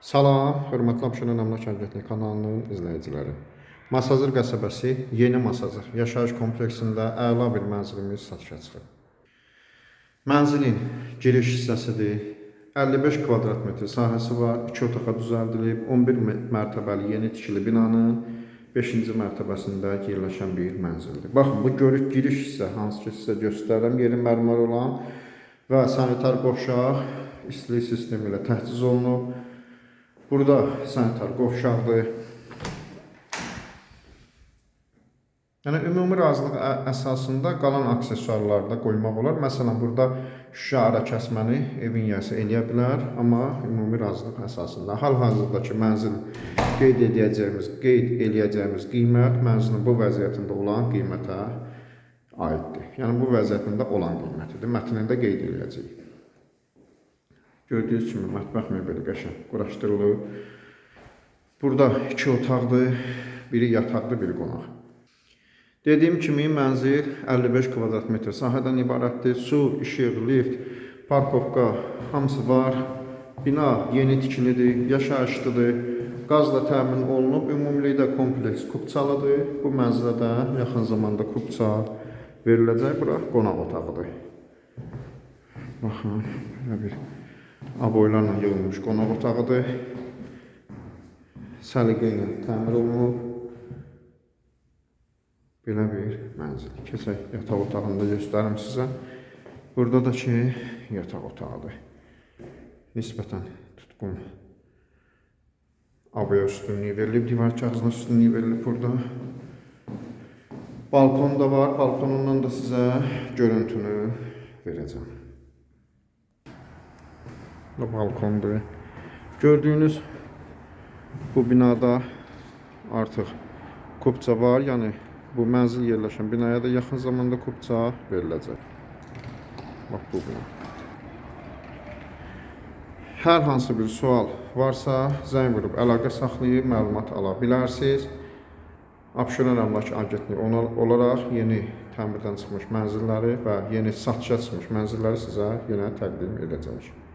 Salam, hörmətli Abşeron Əmlak Agentliyi kanalının izləyiciləri. Masazır qəsəbəsi Yeni Masazır yaşayış kompleksində əla bir mənzilimiz satışa çıxıb. Mənzilin giriş hissəsidir. 55 kvadrat metr sahəsi var. 2 otağa düzəldilib. 11 mə- mərtəbəli yeni tikili binanın 5-ci mərtəbəsində yerləşən bir mənzildir. Baxın, bu görüş giriş hissə, hansı ki sizə göstərirəm, yeri mərmər olan və sanitar qovşaq istilik sistemi ilə təchiz olunub. Burada sanitar qovşaqdır. Yəni ümumi razılıq əsasında qalan aksesuarları da qoymaq olar. Məsələn, burada şüşə ara kəsməni evin yəsi eləyə bilər, amma ümumi razılıq əsasında. Hal-hazırdakı mənzil qeyd edəcəyimiz, qeyd eləyəcəyimiz qiymət mənzilin bu vəziyyətində olan qiymətə aiddir. Yəni bu vəziyyətində olan qiymətidir. Mətnində qeyd eləyəcəyik. Gördüyünüz kimi mətbəx mebeli qəşəng quraşdırılıb. Burada iki otaqdır, biri yataqdır, biri qonaq. Dediyim kimi mənzil 55 kvadrat metr sahədən ibarətdir. Su, işıq, lift, parkovka hamısı var. Bina yeni tikilidir, yaşayışlıdır. Qazla təmin olunub. Ümumilikdə kompleks kubçalıdır. Bu mənzilə də yaxın zamanda kubça veriləcək. Bura qonaq otağıdır. Baxın, belə bir aboylarla yığılmış qonaq otağıdır. Səliqə ilə təmir olunub. Belə bir mənzil. Keçək yataq otağını da göstərim sizə. Burada da ki, yataq otağıdır. Nisbətən tutqun abaya üstünlüyü verilib, divar kağızına üstünlüyü verilib burada. Balkon da var. Balkonundan da sizə görüntünü verəcəm. Bu balkondur. Gördüyünüz bu binada artıq kupça var. Yəni bu mənzil yerləşən binaya da yaxın zamanda kupça veriləcək. Bax bu bina. Hər hansı bir sual varsa zəng vurub əlaqə saxlayıb məlumat ala bilərsiniz. Abşeron Əmlak Agentliyi olaraq yeni təmirdən çıxmış mənzilləri və yeni satışa çıxmış mənzilləri sizə yenə təqdim edəcəyik.